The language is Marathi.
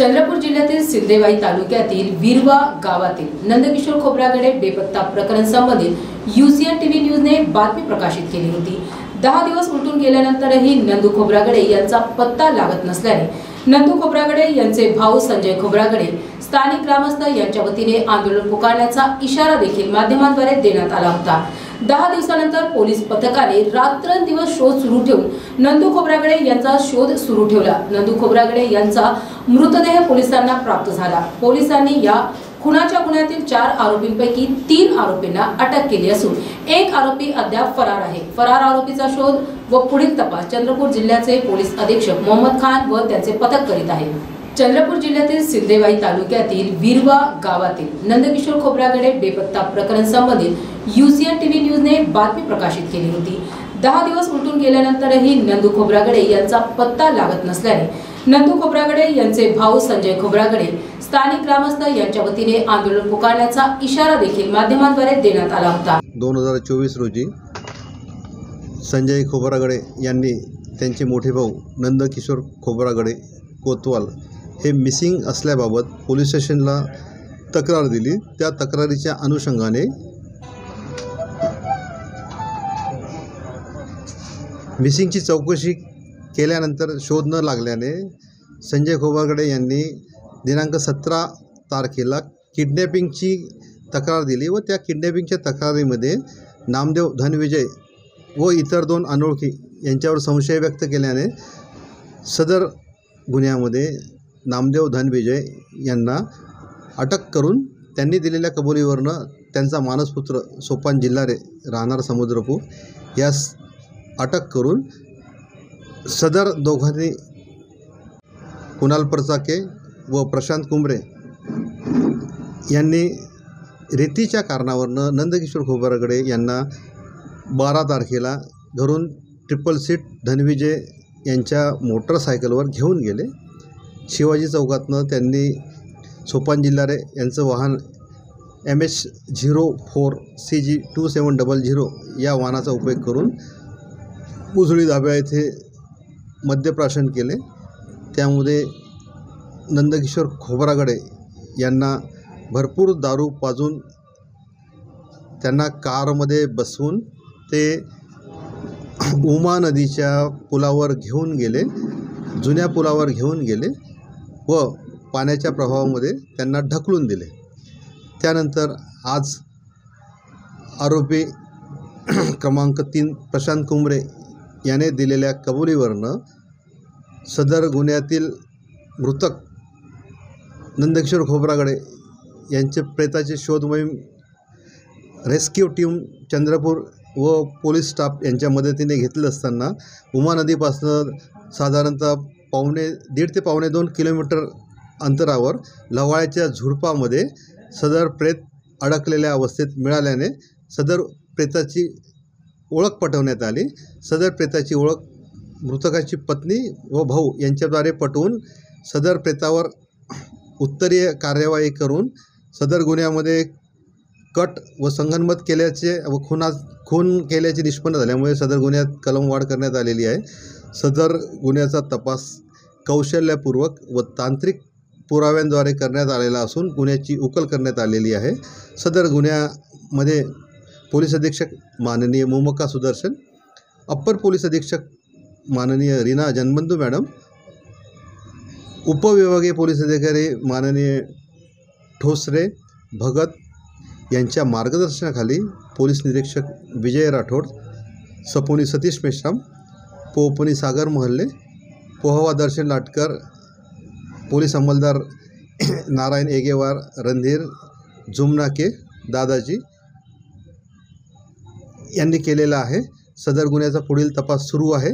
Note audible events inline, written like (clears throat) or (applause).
चंद्रपूर जिल्ह्यातील सिल्देवाई तालुक्यातील विरवा गावातील नंदकिशोर खोबरागडे बेपत्ता प्रकरण संबंधित युसीएन टीव्ही न्यूजने बातमी प्रकाशित केली होती. दहा दिवस उलटून गेल्यानंतरही नंदू खोबरागडे यांचा पत्ता लागत नसल्याने नंदू खोबरागडे यांचे भाऊ संजय खोबरागडे स्थानिक ग्रामस्थ यांच्या वतीने आंदोलन पुकारण्याचा इशारा देखील माध्यमांद्वारे देण्यात आला होता. दहा दिवसानंतर पोलीस पथकाने रात्रंदिवस शोध सुरू ठेवून नंदू खोब्रागडे यांचा शोध सुरू ठेवला. नंदू खोब्रागडे यांचा मृतदेह पोलिसांना प्राप्त झाला. पोलिसांनी या खुनाच्या गुन्ह्यातील चार आरोपींपैकी तीन आरोपींना अटक केली असून एक आरोपी अद्याप फरार आहे. फरार आरोपीचा शोध व पुढील तपास चंद्रपूर जिल्ह्याचे पोलीस अधीक्षक मोहम्मद खान व त्यांचे पथक करीत आहे चंद्रपूर जिल्ह्यातील सिद्धेवाई तालुक्यातील विरवा गावातील नंदकिशोर खोब्रागडे बेपत्ता प्रकरण संबंधित युसीएन टीव्ही न्यूजने बातमी प्रकाशित केली होती. दहा दिवस उलटून गेल्यानंतरही नंदू खोबरागडे यांचा पत्ता लागत नसल्याने नंदू खोबरागडे यांचे भाऊ संजय खोबरागडे स्थानिक ग्रामस्थ यांच्या वतीने आंदोलन पुकारण्याचा इशारा देखील माध्यमांद्वारे देण्यात आला होता. दोन हजार चोवीस रोजी संजय खोबरागडे यांनी त्यांचे मोठे भाऊ नंदकिशोर खोबरागडे कोतवाल हे मिसिंग असल्याबाबत पोलीस स्टेशनला तक्रार दिली. त्या तक्रारीच्या अनुषंगाने मिसिंगची चौकशी केल्यानंतर शोध न लागल्याने संजय खोबरागडे यांनी दिनांक सतरा तारखेला किडनॅपिंगची तक्रार दिली व त्या किडनॅपिंगच्या तक्रारीमध्ये नामदेव धनविजय व इतर दोन अनोळखी यांच्यावर संशय व्यक्त केल्याने सदर गुन्ह्यामध्ये नामदेव धनविजय यांना अटक करून त्यांनी दिलेल्या कबुलीवरनं त्यांचा मानसपुत्र सोपान जिल्हारे राहणार समुद्रपूर यास अटक करून सदर दोघांनी कुणाल परचाके व प्रशांत कुंबरे यांनी रेतीच्या कारणावरनं नंदकिशोर खोबरागडे यांना बारा तारखेला घरून ट्रिपल सीट धनविजय यांच्या मोटरसायकलवर घेऊन गेले. शिवाजी चौकातनं त्यांनी सोपान जिल्हारे यांचं वाहन M H zero four C G two seven double zero या वाहनाचा उपयोग करून उजळी धाब्या येथे मद्यप्राशन केले. त्यामध्ये नंदकिशोर खोबरागडे यांना भरपूर दारू पाजून त्यांना कारमध्ये बसवून ते उमा नदीच्या पुलावर घेऊन गेले जुन्या पुलावर घेऊन गेले. व पाण्याच्या प्रभावामध्ये त्यांना ढकलून दिले. त्यानंतर आज आरोपी (clears throat) क्रमांक तीन प्रशांत कुंबरे याने दिलेल्या कबुलीवरनं सदर गुन्ह्यातील मृतक नंदकिशोर खोबरागडे यांचे प्रेताचे शोध मोहीम रेस्क्यू टीम चंद्रपूर व पोलीस स्टाफ यांच्या मदतीने घेतलं असताना उमा नदीपासनं साधारणतः पावणे दीड ते पावणे दोन किलोमीटर अंतरावर लवाळ्याच्या झुडपामध्ये सदर प्रेत अडकलेल्या अवस्थेत मिळाल्याने सदर प्रेताची ओळख पटवण्यात आली. सदर प्रेताची ओळख मृतकाची पत्नी व भाऊ यांच्याद्वारे पटवून सदर प्रेतावर उत्तरीय कार्यवाही करून सदर गुन्ह्यामध्ये कट व संगनमत केल्याचे व खुना खून केल्याचे निष्पन्न झाल्यामुळे सदर गुन्ह्यात कलमवाढ करण्यात आलेली आहे. सदर गुन्ह्याचा तपास कौशल्यपूर्वक व तांत्रिक पुराव्यांद्वारे करण्यात आलेला असून गुन्ह्याची उकल करण्यात आलेली आहे. सदर गुन्ह्यामध्ये पोलीस अधीक्षक माननीय मोमक्का सुदर्शन अप्पर पोलीस अधीक्षक माननीय रीना जनबंधू मॅडम उपविभागीय पोलीस अधिकारी माननीय ठोसरे भगत यांच्या मार्गदर्शनाखाली पोलीस निरीक्षक विजय राठोड सपोनी सतीश मेश्राम पोपनी सागर मोहल्ले पोहवा दर्शन लाटकर पोलीस अंमलदार (clears throat) नारायण एगेवार रणधीर जुमनाके दादाजी यांनी केलेला आहे. सदर गुन्ह्याचा पुढील तपास सुरू आहे.